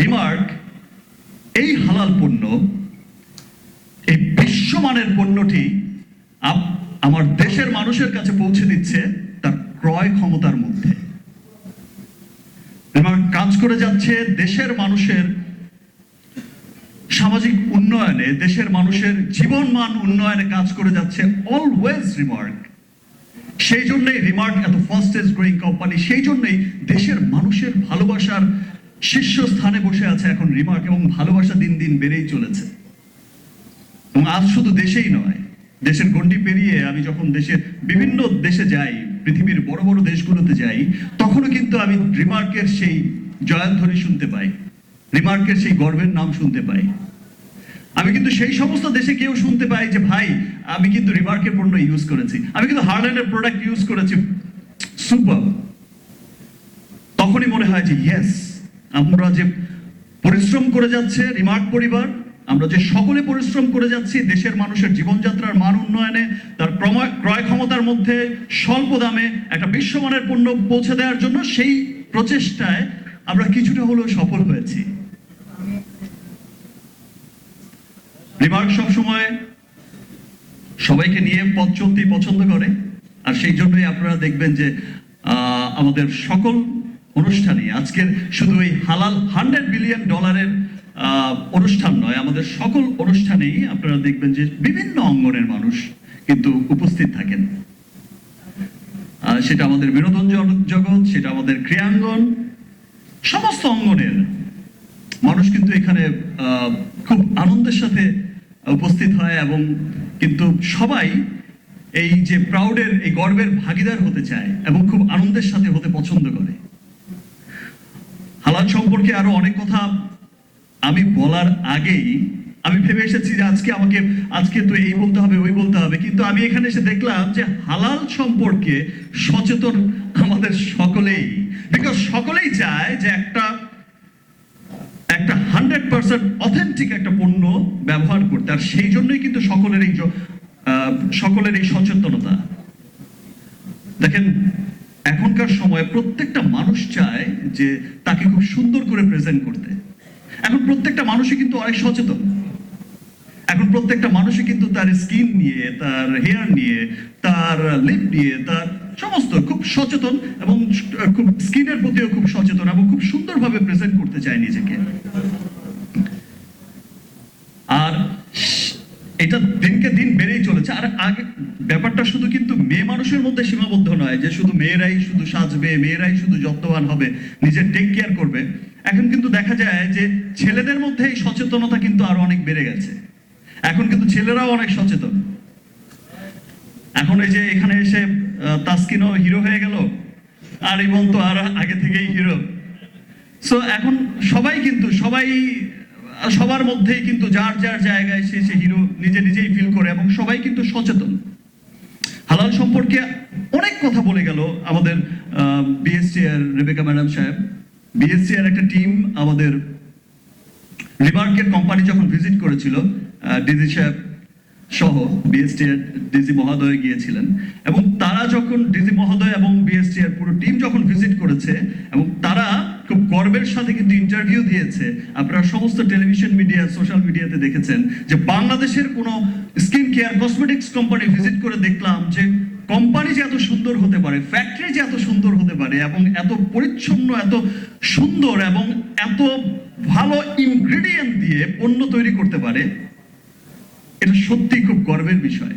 Remark এই হালাল পণ্য, এই বিশ্বমানের পণ্যটি আমার দেশের মানুষের কাছে পৌঁছে দিচ্ছে তার ক্রয় ক্ষমতার মধ্যে। রিমার্ক কাজ করে যাচ্ছে দেশের মানুষের সামাজিক উন্নয়নে, দেশের মানুষের জীবনমান উন্নয়নে কাজ করে যাচ্ছে অলওয়েজ রিমার্ক সেই জন্যই রিমার্ক এত ফাস্টেস্ট গ্রোয়িং কোম্পানি সেই জন্যই দেশের মানুষের ভালোবাসার শীর্ষস্থানে বসে আছে এখন রিমার্ক এবং ভালোবাসা দিন দিন বেড়েই চলেছে। এবং আজ শুধু দেশেই নয়, দেশের গণ্ডি পেরিয়ে আমি যখন দেশের বিভিন্ন দেশে যাই, পৃথিবীর বড় বড় দেশগুলোতে যাই, তখনও কিন্তু আমি রিমার্কের সেই জয়ধ্বনি শুনতে পাই, রিমার্কের সেই গর্বের নাম শুনতে পাই। আমি কিন্তু সেই সমস্ত দেশে কেউ শুনতে পাই যে, ভাই, আমি কিন্তু রিমার্কের পণ্য ইউজ করেছি। আমি কিন্তু হার্ল্যান্ডের প্রোডাক্ট ইউজ করেছি। সুপার তখনই মনে হয় যে ইয়েস আমরা যে পরিশ্রম করে যাচ্ছে রিমার্ক পরিবার, আমরা যে সকলে পরিশ্রম করে যাচ্ছি, দেশের মানুষের জীবনযাত্রার মান উন্নয়নে, তার ক্রয় ক্ষমতার মধ্যে স্বল্প দামে একটা বিশ্বমানের পণ্য পৌঁছে দেওয়ার জন্য সেই প্রচেষ্টায় আমরা কিছুটা হলেও সফল হয়েছি। রিমার্ক সবসময় সবাইকে নিয়ে পথ চলতেই পছন্দ করে, আর সেই জন্যই আপনারা দেখবেন যে আমাদের সকল অনুষ্ঠানে। আজকের শুধু এই হালাল হান্ড্রেড বিলিয়ন ডলারের অনুষ্ঠান নয়, আমাদের সকল অনুষ্ঠানেই আপনারা দেখবেন যে বিভিন্ন অঙ্গনের মানুষ কিন্তু উপস্থিত থাকেন। সেটা আমাদের বিনোদন জগৎ, সেটা আমাদের ক্রিয়াঙ্গন, সমস্ত অঙ্গনের মানুষ কিন্তু এখানে খুব আনন্দের সাথে উপস্থিত হয় এবং কিন্তু সবাই এই যে প্রাউডের এই গর্বের ভাগিদার হতে চায় এবং খুব আনন্দের সাথে হতে পছন্দ করে। হালাল সম্পর্কে আরও অনেক কথা আমি বলার আগেই আমি ভেবে এসেছি যে আজকে আমাকে, আজকে তো এই বলতে হবে, ওই বলতে হবে। কিন্তু আমি এখানে এসে দেখলাম যে হালাল সম্পর্কে সচেতন আমাদের সকলেই। বিকজ সকলেই চায় যে একটা একটা হান্ড্রেড পার্সেন্ট অথেন্টিক একটা পণ্য ব্যবহার করতে। আর সেই জন্যই কিন্তু সকলের এই সকলের এই সচেতনতা। দেখেন, এখনকার সময়ে প্রত্যেকটা মানুষ যে তাকে খুব সুন্দর করে প্রেজেন্ট করতে। এখন প্রত্যেকটা মানুষই কিন্তু অনেক সচেতন। এখন প্রত্যেকটা মানুষই কিন্তু তার স্কিন নিয়ে, তার হেয়ার নিয়ে, তার লিপ নিয়ে, তার সমস্ত খুব সচেতন এবং খুব স্কিনের প্রতিও খুব সচেতন এবং খুব সুন্দরভাবে প্রেজেন্ট করতে চায় নিজেকে। আর এটা দিনকে দিন বেড়েই আর আগে, ব্যাপারটা শুধু কিন্তু মেয়ে মানুষের মধ্যে সীমাবদ্ধ নয়, যে শুধু মেয়েরাই শুধু সাজবে, মেয়েরাই শুধু যত্নবান হবে, নিজের টেক কেয়ার করবে। এখন কিন্তু দেখা যায় যে ছেলেদের মধ্যে এই সচেতনতা কিন্তু আরও অনেক বেড়ে গেছে। এখন কিন্তু ছেলেরাও অনেক সচেতন। এখন এই যে এখানে এসে তাসকিনও হিরো হয়ে গেল, আর ইমন তো আর আগে থেকেই হিরো সো এখন সবাই কিন্তু, সবাই সবার মধ্যেই কিন্তু যার যার জায়গায় সে সে হিরো নিজে নিজেই ফিল করে এবং সবাই কিন্তু সচেতন। হালাল সম্পর্কে অনেক কথা বলে গেল আমাদের বিএসসি আর রেবেকা ম্যাডাম সাহেব। বিএসসি আর একটা টিম আমাদের রিমার্কের কোম্পানি যখন ভিজিট করেছিল ডিজি সাহেব সহ বিএসটি এর ডিজি মহোদয় গিয়েছিলেন। এবং তারা যখন ডিজি মহোদয় এবং বিএসটি এর পুরো টিম যখন ভিজিট করেছে, এবং তারা গর্বের সাথে কিন্তু ইন্টারভিউ দিয়েছে। আপনারা সমস্ত টেলিভিশন মিডিয়া সোশ্যাল মিডিয়াতে দেখেছেন যে বাংলাদেশের কোনো skin care cosmetics company visit করে দেখলাম যে কোম্পানি যে এত সুন্দর হতে পারে ফ্যাক্টরি যে এত সুন্দর হতে পারে এবং এত পরিচ্ছন্ন, এত সুন্দর এবং এত ভালো ইনগ্রেডিয়েন্ট দিয়ে পণ্য তৈরি করতে পারে, এটা সত্যি খুব গর্বের বিষয়।